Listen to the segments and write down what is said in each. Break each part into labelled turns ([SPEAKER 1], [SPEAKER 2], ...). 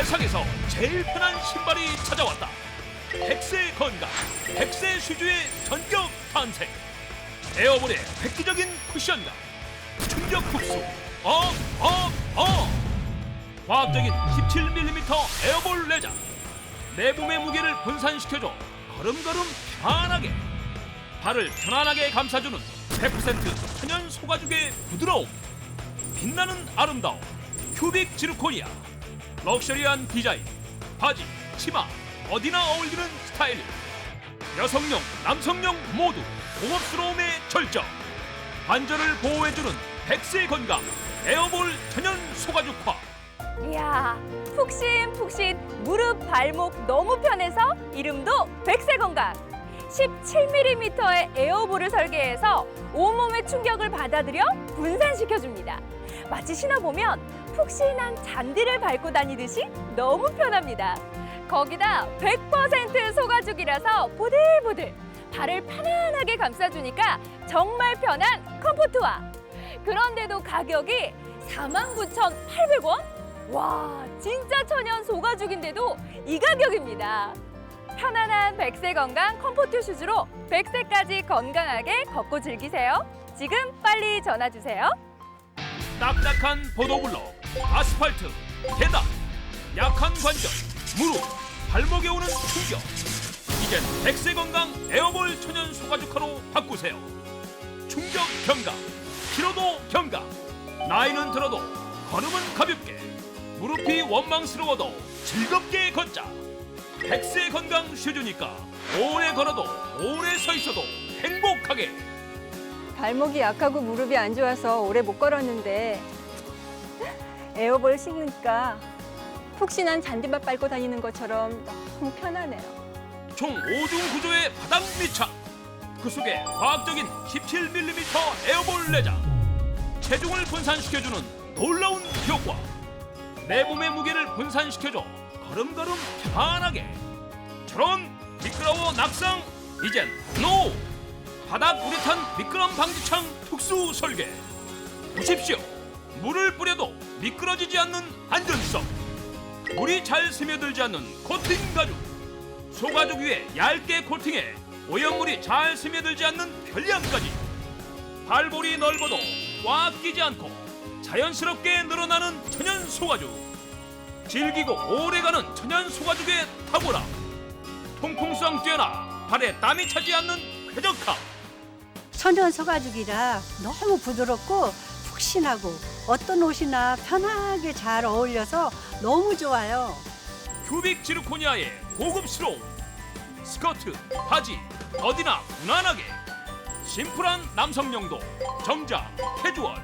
[SPEAKER 1] 세상에서 제일 편한 신발이 찾아왔다. 백세 건강, 백세 슈즈의 전격 탄생. 에어볼의 획기적인 쿠션감, 충격 흡수, 어, 어, 어. 과학적인 17mm 에어볼 내장. 내 몸의 무게를 분산시켜줘 걸음걸음 편하게 발을 편안하게 감싸주는 100% 천연 소가죽의 부드러움 빛나는 아름다움 큐빅 지르코니아 럭셔리한 디자인 바지, 치마 어디나 어울리는 스타일 여성용, 남성용 모두 고급스러움의 절정 관절을 보호해주는 백세 건강 에어볼 천연 소가죽화
[SPEAKER 2] 이야, 푹신푹신 무릎, 발목 너무 편해서 이름도 백세 건강. 17mm의 에어볼을 설계해서 온몸의 충격을 받아들여 분산시켜줍니다. 마치 신어보면 푹신한 잔디를 밟고 다니듯이 너무 편합니다. 거기다 100% 소가죽이라서 보들보들 발을 편안하게 감싸주니까 정말 편한 컴포트와 그런데도 가격이 49,800원? 와, 진짜 천연 소가죽인데도 이 가격입니다. 편안한 백세 건강 컴포트 슈즈로 백세까지 건강하게 걷고 즐기세요. 지금 빨리 전화 주세요.
[SPEAKER 1] 딱딱한 보도블럭, 아스팔트, 계단, 약한 관절, 무릎, 발목에 오는 충격. 이젠 백세 건강 에어볼 천연 소가죽화로 바꾸세요. 충격 경감, 피로도 경감. 나이는 들어도 걸음은 가볍게, 무릎이 원망스러워도 즐겁게 걷자. 백세 건강 슈즈니까 오래 걸어도 오래 서 있어도 행복하게.
[SPEAKER 3] 발목이 약하고 무릎이 안 좋아서 오래 못 걸었는데 에어볼 신으니까 푹신한 잔디밭 밟고 다니는 것처럼 너무 편하네요.
[SPEAKER 1] 총 5중 구조의 바닥 밀착 그 속에 과학적인 17mm 에어볼 내장 체중을 분산시켜주는 놀라운 효과. 내 몸의 무게를 분산시켜줘 걸음걸음 편하게. 저런 미끄러워 낙상 이젠 노! 바닥 우레탄 미끄럼 방지창 특수 설계. 보십시오 물을 뿌려도 미끄러지지 않는 안전성. 물이 잘 스며들지 않는 코팅 가죽. 소가죽 위에 얇게 코팅해 오염물이 잘 스며들지 않는 편리함까지. 발볼이 넓어도 꽉 끼지 않고 자연스럽게 늘어나는 천연 소가죽. 질기고 오래가는 천연 소가죽의 탁월함. 통풍성 뛰어나 발에 땀이 차지 않는 쾌적함.
[SPEAKER 4] 천연 소가죽이라 너무 부드럽고 푹신하고 어떤 옷이나 편하게 잘 어울려서 너무 좋아요.
[SPEAKER 1] 큐빅 지르코니아의 고급스러움. 스커트, 바지 어디나 무난하게. 심플한 남성용도 정장, 캐주얼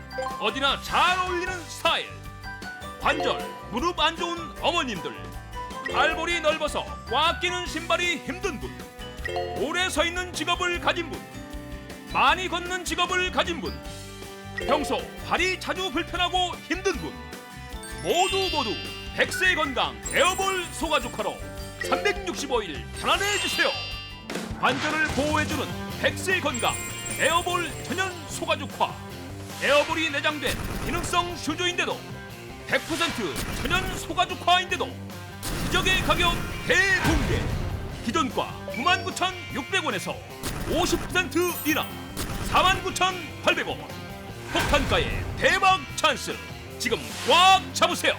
[SPEAKER 1] 어디나 잘 어울리는 스타일. 관절, 무릎 안 좋은 어머님들. 발볼이 넓어서 꽉 끼는 신발이 힘든 분. 오래 서 있는 직업을 가진 분. 많이 걷는 직업을 가진 분 평소 발이 자주 불편하고 힘든 분 모두 모두 백세 건강 에어볼 소가죽화로 365일 편안해 주세요. 관절을 보호해주는 백세 건강 에어볼 천연 소가죽화. 에어볼이 내장된 기능성 슈즈인데도 100% 천연 소가죽화인데도 기적의 가격 대공개. 기존가 99,600원에서 50% 인하 49,800원. 폭탄가의 대박 찬스. 지금 꽉 잡으세요.